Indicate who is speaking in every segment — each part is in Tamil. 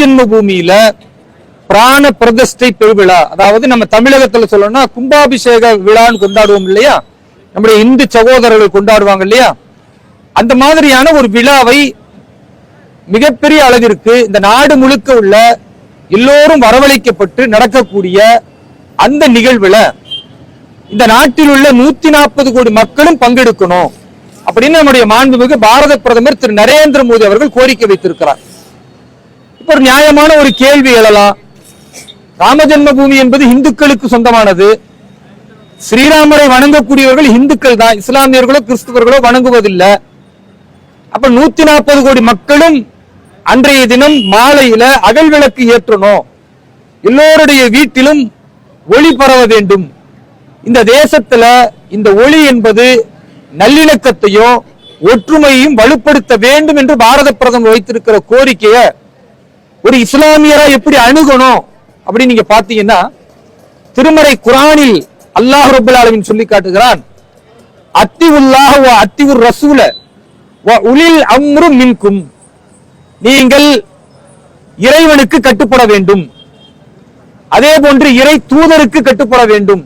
Speaker 1: ஜென்ம பூமியில பிராண பிரதிஷ்டை பெருவிழா. அதாவது நம்ம தமிழகத்துல சொல்லணும்னா கும்பாபிஷேக விழான்னு கொண்டாடுவோம் இல்லையா? நம்முடைய இந்து சகோதரர்கள் கொண்டாடுவாங்க இல்லையா? அந்த மாதிரியான ஒரு விழாவை மிகப்பெரிய அளவிற்கு இந்த நாடு முழுக்க உள்ள எல்லோரும் வரவழைக்கப்பட்டு நடக்கக்கூடிய அந்த நிகழ்வுல இந்த நாட்டில் உள்ள நூத்தி நாற்பது கோடி மக்களும் பங்கெடுக்கணும் அப்படின்னு நம்முடைய மாண்புமிகு பாரத பிரதமர் திரு நரேந்திர மோடி அவர்கள் கோரிக்கை வைத்திருக்கிறார். ஒரு நியாயமான ஒரு கேள்வி எழலாம். ராம பூமி என்பது இந்துக்களுக்கு சொந்தமானது. ஸ்ரீராமரை வணங்கக்கூடியவர்கள் இந்துக்கள் தான். இஸ்லாமியர்களோ கிறிஸ்துவர்களோ வணங்குவதில்லை. அப்ப நூத்தி நாற்பது கோடி மக்களும் அன்றைய தினம் மாலையில அகல் விளக்கு ஏற்றணும். எல்லோருடைய வீட்டிலும் ஒளி பரவ வேண்டும். இந்த தேசத்துல இந்த ஒளி என்பது நல்லிணக்கத்தையும் ஒற்றுமையும் வலுப்படுத்த வேண்டும் என்று பாரத பிரதமர் வைத்திருக்கிற கோரிக்கையை ஒரு இஸ்லாமியரா எப்படி அணுகணும் அப்படின்னு நீங்க பாத்தீங்கன்னா திருமறை குரானில் அல்லாஹ் ரபுல் ஆலமின் சொல்லி காட்டுகிறான். அத்தி உல்லாஹ் அத்தி உர் ரசூல உளில் அம்ரு மின்கும். நீங்கள் இறைவனுக்கு கட்டுப்பட வேண்டும். அதே போன்று இறை தூதருக்கு கட்டுப்பட வேண்டும்.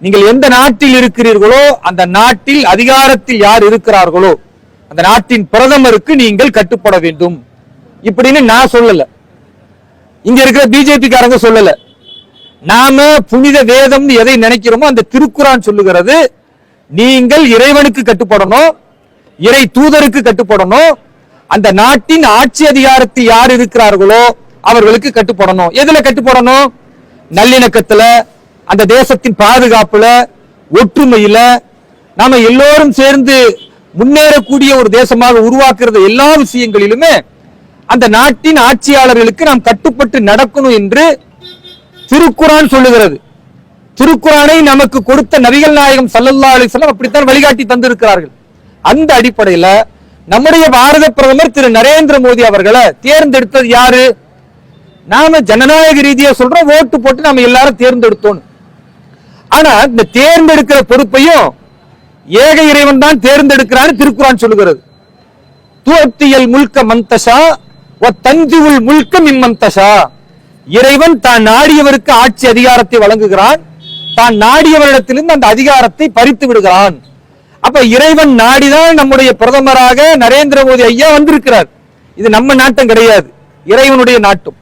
Speaker 1: நீங்கள் எந்த நாட்டில் இருக்கிறீர்களோ அந்த நாட்டில் அதிகாரத்தில் யார் இருக்கிறார்களோ அந்த நாட்டின் பிரதமருக்கு நீங்கள் கட்டுப்பட வேண்டும். இப்படின்னு நான் சொல்லல. இங்க இருக்கிற பிஜேபி காரங்க சொல்லல. நாம புனித வேதம் எதை நினைக்கிறோமோ அந்த திருக்குறான் சொல்லுகிறது நீங்கள் இறைவனுக்கு கட்டுப்படணும் இறை தூதருக்கு கட்டுப்படணும் அந்த நாட்டின் ஆட்சி அதிகாரத்தில் யார் இருக்கிறார்களோ அவர்களுக்கு கட்டுப்படணும். எதுல கட்டுப்படணும்? நல்லிணக்கத்துல அந்த தேசத்தின் பாதுகாப்புல ஒற்றுமையில நாம எல்லோரும் சேர்ந்து முன்னேறக்கூடிய ஒரு தேசமாக உருவாக்குறது எல்லா விஷயங்களிலுமே அந்த நாட்டின் ஆட்சியாளர்களுக்கு நாம் கட்டுப்பட்டு நடக்கணும் என்று திருக்குறான் சொல்லுகிறது. திருக்குறானை நமக்கு கொடுத்த நபிகள் நாயகம் சல்லல்லா அலிஸ்லாம் அப்படித்தான் வழிகாட்டி தந்திருக்கிறார்கள். அந்த அடிப்படையில நம்முடைய பாரத பிரதமர் திரு நரேந்திர மோடி அவர்களை தேர்ந்தெடுத்தது யாரு? நாம ஜனநாயக ரீதியா சொல்றோம் ஓட்டு போட்டு நம்ம எல்லாரும் தேர்ந்தெடுத்தோம் ஆனா இந்த தேர்ந்தெடுக்கிற பொறுப்பையும் ஏக இறைவன் தான் தேர்ந்தெடுக்கிறான்னு திருக்குறான் சொல்லுகிறது. துவத்தியல் முல்க மந்தஷா ஒ முழுக்க முல்க மிம்மந்தஷா இறைவன் தான் நாடியவருக்கு ஆட்சி அதிகாரத்தை வழங்குகிறான். தான் நாடியவரிடத்திலிருந்து அந்த அதிகாரத்தை பறித்து விடுகிறான். அப்ப இறைவன் நாடிதான் நம்முடைய பிரதமராக நரேந்திர மோடி ஐயா வந்திருக்கிறார். இது நம்ம நாட்டம் கிடையாது. இறைவனுடைய நாட்டம்.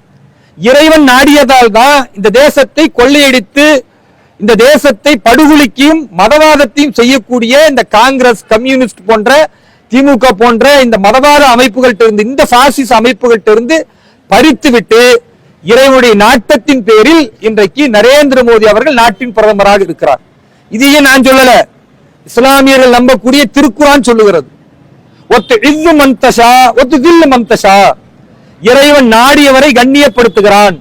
Speaker 1: இறைவன் நாடியதால் தான் இந்த தேசத்தை கொள்ளையடித்து இந்த தேசத்தை படுகொலிக்கும் மதவாதத்தையும் செய்யக்கூடிய இந்த காங்கிரஸ் கம்யூனிஸ்ட் போன்ற திமுக போன்ற இந்த மதவாத அமைப்புகள்கிட்ட இருந்து இந்த பாசிச அமைப்புகள்கிட்ட இருந்து பறித்து விட்டு இறைவனுடைய நாட்டத்தின் பேரில் இன்றைக்கு நரேந்திர மோடி அவர்கள் நாட்டின் பிரதமராக இருக்கிறார். இதையே நான் சொல்லல. இஸ்லாமியர்கள் நம்பக்கூடிய திருக்குறான் சொல்லுகிறது. ஒத்து இவ்வு மந்தஷா ஒத்து தில்லு மந்தஷா இறைவன் நாடியவரை கண்ணியப்படுத்துகிறான்.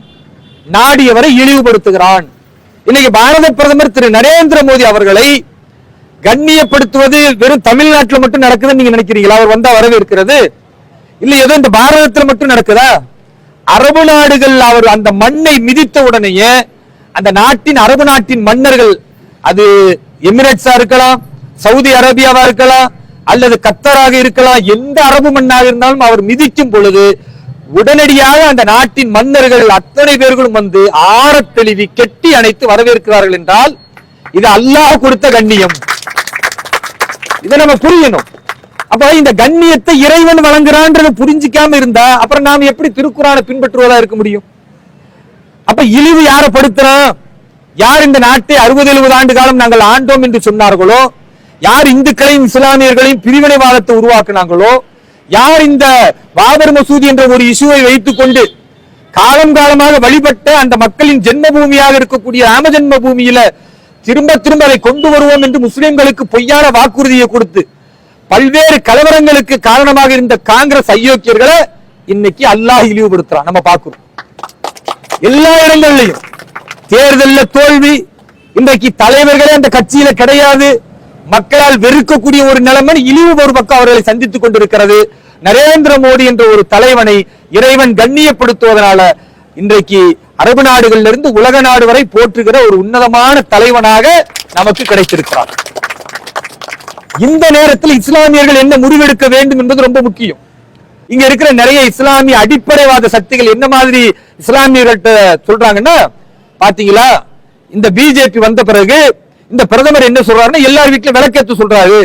Speaker 1: நாடியவரை இழிவுபடுத்துகிறான். இன்னைக்கு பாரத பிரதமர் திரு நரேந்திர மோடி அவர்களை கண்ணியப்படுத்துவது வெறும் தமிழ்நாட்டில் மட்டும் நடக்குதுன்னு நீங்க நினைக்கிறீங்களா? அவர் வந்தா வரவேற்கிறது. இல்ல ஏதோ இந்த பாரதத்தில் மட்டும் நடக்குதா? அரபு நாடுகள் அவர் அந்த மண்ணை மிதித்த உடனேயே அந்த நாட்டின் அரபு நாட்டின் மன்னர்கள் அது எமிரேட்ஸா இருக்கலாம் சவுதி அரேபியாவா இருக்கலாம் அல்லது கத்தராக இருக்கலாம் எந்த அரபு மண்ணாக இருந்தாலும் அவர் மிதிக்கும் பொழுது உடனடியாக அந்த நாட்டின் மன்னர்கள் அத்தனை பேர்களும் வந்து ஆற தெளிவி கெட்டி அணைத்து வரவேற்கிறார்கள் என்றால் இது அல்லாஹ் கொடுத்த கண்ணியம். இதை நம்ம புரியணும். அப்ப இந்த கண்ணியத்தை இறைவன் வழங்குறான்றது புரிஞ்சிக்காம இருந்தா அப்புறம் நாம் எப்படி திருக்குறானை பின்பற்றுவதா இருக்க முடியும்? அப்ப இழிவு யாரை படுத்துறோம் யார் இந்த நாட்டை அறுபது எழுபது ஆண்டு காலம் நாங்கள் ஆண்டோம் என்று சொன்னார்களோ? யார் இந்துக்களையும் இஸ்லாமியர்களையும் பிரிவினைவாதத்தை உருவாக்குனாங்களோ? யார் இந்த பாபர் மசூதி என்ற ஒரு இஷ்யூவை வைத்துக் கொண்டு காலம் காலமாக வழிபட்ட அந்த மக்களின் ஜென்ம பூமியாக இருக்கக்கூடிய ராமஜென்ம பூமியில திரும்ப திரும்ப அதை கொண்டு வருவோம் என்று முஸ்லிம்களுக்கு பொய்யான வாக்குறுதியை கொடுத்து பல்வேறு கலவரங்களுக்கு காரணமாக இருந்த காங்கிரஸ் அயோக்கியர்களை இன்னைக்கு அல்லாஹ் இழிவுபடுத்துறான். நம்ம பார்க்கிறோம் எல்லா இடங்கள்லையும் தேர்தலில் தோல்வி இன்றைக்கு தலைவர்களே அந்த கட்சியில கிடையாது. மக்களால் வெறுக்கக்கூடிய ஒரு நிலைமை இழிவு ஒரு பக்கம் அவர்களை சந்தித்துக் கொண்டிருக்கிறது. நரேந்திர மோடி என்ற ஒரு தலைவனை இறைவன் கண்ணியப்படுத்துவதனால இன்றைக்கு அரபு நாடுகளிலிருந்து இருந்து உலக நாடு வரை போற்றுகிற ஒரு உன்னதமான தலைவனாக நமக்கு கிடைத்திருக்கிறார். இந்த நேரத்தில் இஸ்லாமியர்கள் என்ன முடிவெடுக்க வேண்டும் என்பது ரொம்ப முக்கியம். இங்க இருக்கிற நிறைய இஸ்லாமிய அடிப்படைவாத சக்திகள் என்ன மாதிரி இஸ்லாமியர்கள்ட்ட சொல்றாங்கன்னா பாத்தீங்களா இந்த பிஜேபி வந்த பிறகு இந்த பிரதமர் என்ன சொல்றாருன்னா எல்லார் வீட்லயும் விளக்கேத்து சொல்றாரு.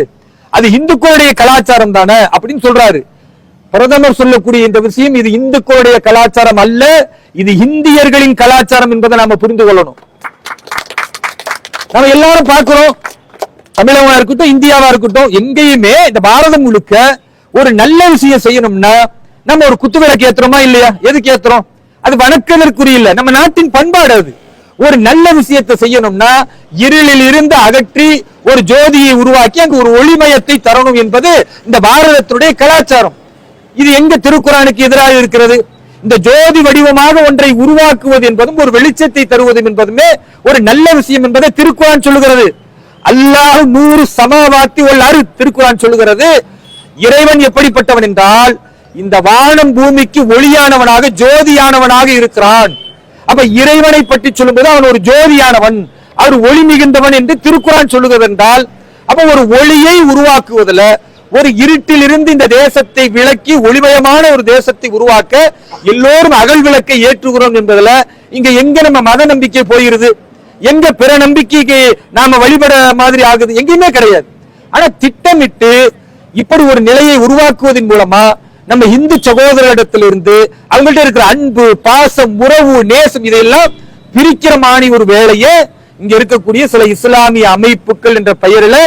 Speaker 1: அது இந்துக்களுடைய கலாச்சாரம் தானே அப்படின்னு சொல்றாரு. பிரதமர் சொல்லக்கூடிய இந்த விஷயம் இது இந்துக்களுடைய கலாச்சாரம் அல்ல இது இந்தியர்களின் கலாச்சாரம் என்பதை நாம புரிந்து கொள்ளணும். நம்ம எல்லாரும் பார்க்கிறோம் தமிழகமா இருக்கட்டும் இந்தியாவா இருக்கட்டும் எங்கேயுமே இந்த பாரதம் முழுக்க ஒரு நல்ல விஷயம் செய்யணும்னா நம்ம ஒரு குத்துவிளக்கு ஏத்துறோமா இல்லையா? எதுக்கு ஏத்துறோம்? அது வணக்கத்திற்குரிய இல்ல. நம்ம நாட்டின் பண்பாடு அது. ஒரு நல்ல விஷயத்தை செய்யணும்னா இருளில் இருந்து அகற்றி ஒரு ஜோதியை உருவாக்கி அங்கு ஒரு ஒளிமயத்தை தரணும் என்பது இந்த பாரதத்துடைய கலாச்சாரம். இது எங்க திருக்குறானுக்கு எதிராக இருக்கிறது? இந்த ஜோதி வடிவமாக ஒன்றை உருவாக்குவது என்பதும் ஒரு வெளிச்சத்தை தருவதும் என்பதுமே ஒரு நல்ல விஷயம் என்பதை திருக்குறான் சொல்லுகிறது. அல்லாஹ் நூறு சமவாத்தி உள்ளாறு திருக்குறான் சொல்லுகிறது. இறைவன் எப்படிப்பட்டவன் என்றால் இந்த வானம் பூமிக்கு ஒளியானவனாக ஜோதியானவனாக இருக்கிறான். அப்ப இறைவனை பற்றி சொல்லும்போது அவன் ஒரு ஜோதியானவன் அவர் ஒளி மிகுந்தவன் என்று திருக்குறான் சொல்லுகிறது என்றால் அப்ப ஒரு ஒளியை உருவாக்குவதில் ஒரு இருட்டில் இருந்து இந்த தேசத்தை விளக்கி ஒளிமயமான ஒரு தேசத்தை உருவாக்க எல்லோரும் அகல் விளக்கை ஏற்றுகிறோம் என்பதுல இங்க எங்க நம்ம மத நம்பிக்கை போயிருது எங்க பிற நம்பிக்கைக்கு நாம வழிபட மாதிரி ஆகுது? எங்கேயுமே கிடையாது. ஆனா திட்டமிட்டு இப்படி ஒரு நிலையை உருவாக்குவதன் மூலமா நம்ம இந்து சகோதரிடத்திலிருந்து அவங்கள்ட்ட இருக்கிற அன்பு பாசம் உறவு நேசம் இதையெல்லாம் பிரிக்கிற மாணி ஒரு வேலையை இங்க இருக்கக்கூடிய சில இஸ்லாமிய அமைப்புகள் என்ற பெயரில்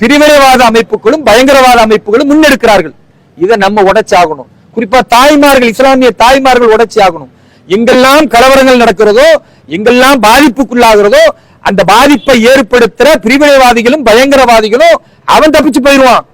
Speaker 1: பிரிவினைவாத அமைப்புகளும் பயங்கரவாத அமைப்புகளும் முன்னெடுக்கிறார்கள். இதை நம்ம உடைச்சாகணும். குறிப்பா தாய்மார்கள் இஸ்லாமிய தாய்மார்கள் உடைச்சி ஆகணும் எங்கெல்லாம் கலவரங்கள் நடக்கிறதோ எங்கெல்லாம் பாதிப்புக்குள்ளாகிறதோ அந்த பாதிப்பை ஏற்படுத்துற பிரிவினைவாதிகளும் பயங்கரவாதிகளும் அவன் தப்பிச்சு போயிடுவான்.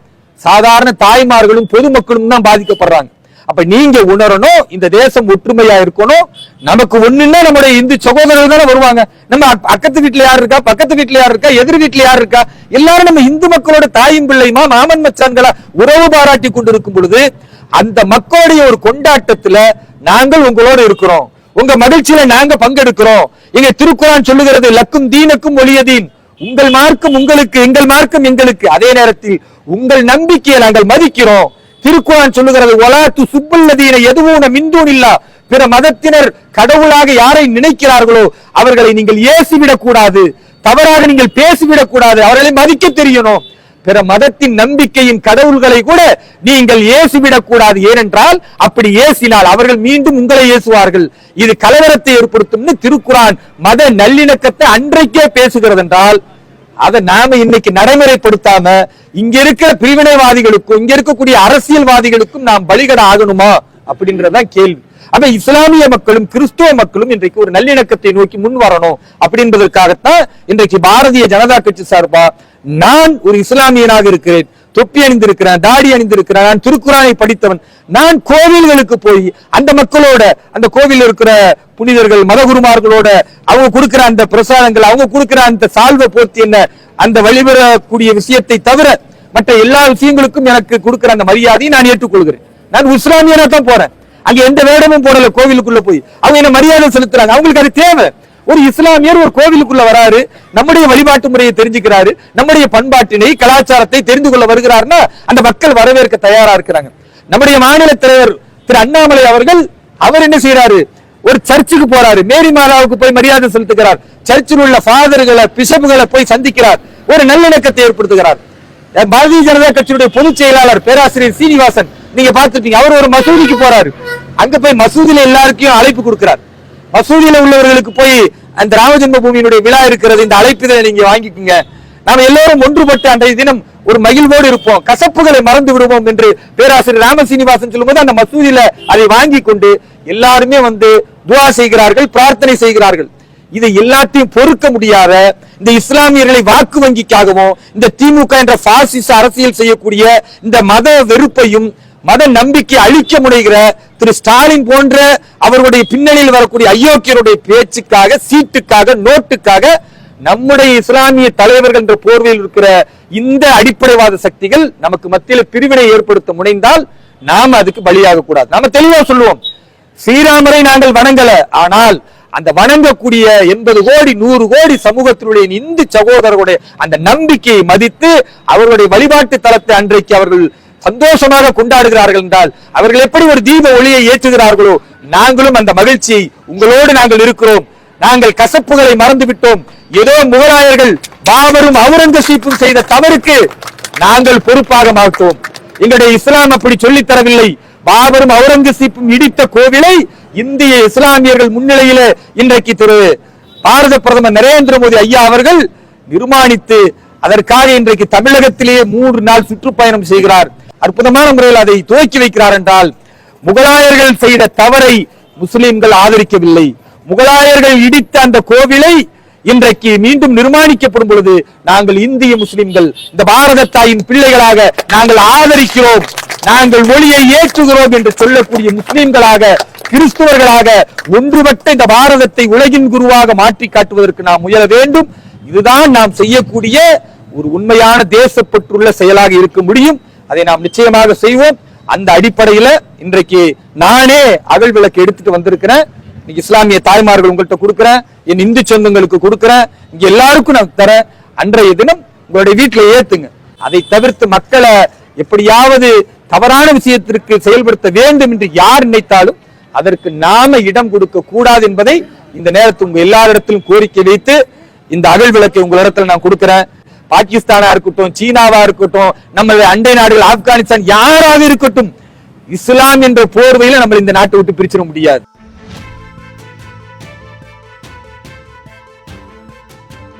Speaker 1: சாதாரண தாய்மார்களும் பொதுமக்களும் தான் பாதிக்கப்படுறாங்க. அப்ப நீங்க உணரணும் இந்த தேசம் ஒற்றுமையா இருக்கணும். நமக்கு ஒண்ணுன்னா நம்முடைய இந்து சகோதரர்கள் தானே வருவாங்க. நம்ம பக்கத்து வீட்டுல யார் இருக்கா? பக்கத்து வீட்டுல யார் இருக்கா? எதிர் வீட்டுல யார் இருக்கா? எல்லாரும் நம்ம இந்து மக்களோட தாயும் பிள்ளையுமா மாமன் மச்சான்களா உறவு பாராட்டி கொண்டிருக்கும் பொழுது அந்த மக்களுடைய ஒரு கொண்டாட்டத்துல நாங்கள் உங்களோட இருக்கிறோம். உங்க மகிழ்ச்சியில நாங்க பங்கெடுக்கிறோம். எங்க திருக்குறான் சொல்லுகிறது லக்கும் தீனுக்கும் ஒளியதீன். உங்கள் மார்க்கம் உங்களுக்கு எங்கள் மார்க்கம் எங்களுக்கு. அதே நேரத்தில் உங்கள் நம்பிக்கையை நாங்கள் மதிக்கிறோம். திருக்குறான் சொல்லுகிறது ஒலாத்து சுப்புல்லதீன எதுவும் மிந்தூன் இல்லா பிற மதத்தினர் கடவுளாக யாரை நினைக்கிறார்களோ அவர்களை நீங்கள் ஏசிவிடக் கூடாது தவறாக நீங்கள் பேசிவிடக் கூடாது அவர்களை மதிக்க தெரியணும். பிற மதத்தின் நம்பிக்கையின் கடவுள்களை கூட நீங்கள் ஏசிவிடக் கூடாது ஏனென்றால் அப்படி ஏசினால் அவர்கள் மீண்டும் உங்களை ஏசுவார்கள். இது கலவரத்தை ஏற்படுத்தும்னு திருக்குறான் மத நல்லிணக்கத்தை அன்றைக்கே பேசுகிறது என்றால் அதை நாம இன்னைக்கு நடைமுறைப்படுத்தாம இங்க இருக்கிற பிரிவினைவாதிகளுக்கும் இங்க இருக்கக்கூடிய அரசியல்வாதிகளுக்கும் நாம் பலிகட ஆகணுமா அப்படின்றதுதான் கேள்வி. அப்ப இஸ்லாமிய மக்களும் கிறிஸ்துவ மக்களும் இன்றைக்கு ஒரு நல்லிணக்கத்தை நோக்கி முன் வரணும் அப்படின்றதற்காகத்தான் இன்றைக்கு பாரதிய ஜனதா கட்சி சார்பா நான் ஒரு இஸ்லாமியனாக இருக்கிறேன். தொப்பி அணிந்திருக்கிறேன் தாடி அணிந்திருக்கிறேன் நான் திருக்குறானை படித்தவன். நான் கோவில்களுக்கு போய் அந்த மக்களோட அந்த கோவில் இருக்கிற புனிதர்கள் மதகுருமார்களோட அவங்க கொடுக்கிற அந்த பிரசாதங்கள் அவங்க கொடுக்கிற அந்த சால்வை போர்த்தி என்ன அந்த வழிபடக்கூடிய விஷயத்தை தவிர மற்ற எல்லா விஷயங்களுக்கும் எனக்கு கொடுக்கிற அந்த மரியாதையை நான் ஏற்றுக்கொள்கிறேன். நான் உஸ்லாமியனா தான் போறேன். அங்க எந்த வேடமும் போடல கோவிலுக்குள்ள போய். அவங்க என்ன மரியாதை செலுத்துறாங்க? அவங்களுக்கு அது தேவை. ஒரு இஸ்லாமியர் ஒரு கோவிலுக்குள்ள வராரு நம்முடைய வழிபாட்டு முறையை தெரிஞ்சுக்கிறாரு நம்முடைய பண்பாட்டினை கலாச்சாரத்தை தெரிந்து கொள்ள வருகிறாருன்னா அந்த மக்கள் வரவேற்க தயாரா இருக்கிறாங்க. நம்முடைய மாநில தலைவர் திரு அண்ணாமலை அவர்கள் அவர் என்ன செய்யறாரு ஒரு சர்ச்சுக்கு போறாரு. மேரி மாதாவுக்கு போய் மரியாதை செலுத்துகிறார். சர்ச்சில் உள்ள ஃபாதர்களை பிஷப்புகளை போய் சந்திக்கிறார். ஒரு நல்லிணக்கத்தை ஏற்படுத்துகிறார். பாரதிய ஜனதா கட்சியுடைய பொதுச் செயலாளர் பேராசிரியர் சீனிவாசன் நீங்க பார்த்திருப்பீங்க அவர் ஒரு மசூதிக்கு போறாரு. அங்க போய் மசூதியில எல்லாருக்கும் அழைப்பு கொடுக்கிறார். மசூதியில உள்ளவர்களுக்கு போய் அந்த ராமஜென்ம பூமியினுடைய விழா இருக்கிறது இந்த அழைப்பிதழை நீங்க வாங்கிக்கோங்க. நாம் எல்லோரும் ஒன்றுபட்டு அன்றைய தினம் ஒரு மகிழ்வோடு இருப்போம். கசப்புகளை மறந்து விடுவோம் என்று பேராசிரியர் ராம சீனிவாசன் சொல்லும்போது அந்த மசூதியில அதை வாங்கி கொண்டு எல்லாருமே வந்து துவா செய்கிறார்கள் பிரார்த்தனை செய்கிறார்கள். இதை எல்லாத்தையும் பொறுக்க முடியாத இந்த இஸ்லாமியர்களை வாக்கு வங்கிக்காகவும் இந்த திமுக என்ற பாசிச அரசியல் செய்யக்கூடிய இந்த மத வெறுப்பையும் மத நம்பிக்கை அழிக்க முனைகிற திரு ஸ்டாலின் போன்ற அவருடைய பின்னணியில் வரக்கூடிய அயோக்கியருடைய பேச்சுக்காக சீட்டுக்காக நோட்டுக்காக நம்முடைய இஸ்லாமிய தலைவர்கள் என்ற போர்வையில் இருக்கிற இந்த அடிப்படைவாத சக்திகள் நமக்கு மத்தியில் பிரிவினை ஏற்படுத்த முனைந்தால் நாம அதுக்கு பலியாக கூடாது. நாம தெளிவா சொல்லுவோம். ஸ்ரீராமரை நாங்கள் வணங்கல. ஆனால் அந்த வணங்கக்கூடிய எண்பது கோடி நூறு கோடி சமூகத்தினுடைய இந்து சகோதரர்களுடைய அந்த நம்பிக்கையை மதித்து அவர்களுடைய வழிபாட்டு தலத்தை அன்றைக்கு அவர்கள் சந்தோஷமாக கொண்டாடுகிறார்கள் என்றால் அவர்கள் எப்படி ஒரு தீப ஒளியை ஏற்றுகிறார்களோ நாங்களும் அந்த மகிழ்ச்சியை உங்களோடு நாங்கள் இருக்கிறோம். நாங்கள் கசப்புகளை மறந்து விட்டோம் ஏதோ முகலாயர்கள் பாபரும் அவுரங்கசீப்பும் செய்த தவறுக்கு நாங்கள் பொறுப்பாக மாட்டோம். எங்களுடைய இஸ்லாம் அப்படி சொல்லித் தரவில்லை. பாபரும் அவுரங்கசீப்பும் இடித்த கோவிலை இந்திய இஸ்லாமியர்கள் முன்னிலையில இன்றைக்கு திரு பாரத பிரதமர் நரேந்திர மோடி ஐயா அவர்கள் நிர்மாணித்து அதற்காக இன்றைக்கு தமிழகத்திலேயே மூன்று நாள் சுற்றுப்பயணம் செய்கிறார். அற்புதமான முறையில் அதை துவக்கி வைக்கிறார் என்றால் முகலாயர்கள் செய்த தவறை முஸ்லிம்கள் ஆதரிக்கவில்லை. முகலாயர்கள் இடித்த அந்த கோவிலை இன்றைக்கு மீண்டும் நிர்மாணிக்கப்படும் பொழுது நாங்கள் இந்திய முஸ்லிம்கள் இந்த பாரத தாயின் பிள்ளைகளாக நாங்கள் ஆதரிக்கிறோம் நாங்கள் ஒளியை ஏற்றுகிறோம் என்று சொல்லக்கூடிய முஸ்லிம்களாக கிறிஸ்துவர்களாக ஒன்றுபட்ட இந்த பாரதத்தை உலகின் குருவாக மாற்றி காட்டுவதற்கு நாம் முயல வேண்டும். இதுதான் நாம் செய்யக்கூடிய ஒரு உண்மையான தேசப்பற்றுள்ள செயலாக இருக்க முடியும். அதை நாம் நிச்சயமாக செய்வோம். அந்த அடிப்படையில இன்றைக்கு நானே அகல் விளக்கு எடுத்துட்டு வந்திருக்கிறேன். இஸ்லாமிய தாய்மார்கள் உங்கள்கிட்ட கொடுக்குறேன். என் இந்து சொந்தங்களுக்கு கொடுக்குறேன். இங்க எல்லாருக்கும் நான் தரேன். அன்றைய தினம் உங்களுடைய வீட்டில் ஏத்துங்க. அதை தவிர்த்து மக்களை எப்படியாவது தவறான விஷயத்திற்கு செயல்படுத்த வேண்டும் என்று யார் நினைத்தாலும் அதற்கு நாம இடம் கொடுக்க கூடாது என்பதை இந்த நேரத்தில் உங்க எல்லாரிடத்திலும் கோரிக்கை வைத்து இந்த அகல் விளக்கை உங்களிடத்தில் நான் கொடுக்கிறேன். பாகிஸ்தானா இருக்கட்டும் சீனாவா இருக்கட்டும் நம்மளுடைய அண்டை நாடுகள் ஆப்கானிஸ்தான் யாராக இருக்கட்டும் இஸ்லாம் என்ற போர்வையில நம்ம இந்த நாட்டை விட்டு பிரிச்சிட முடியாது.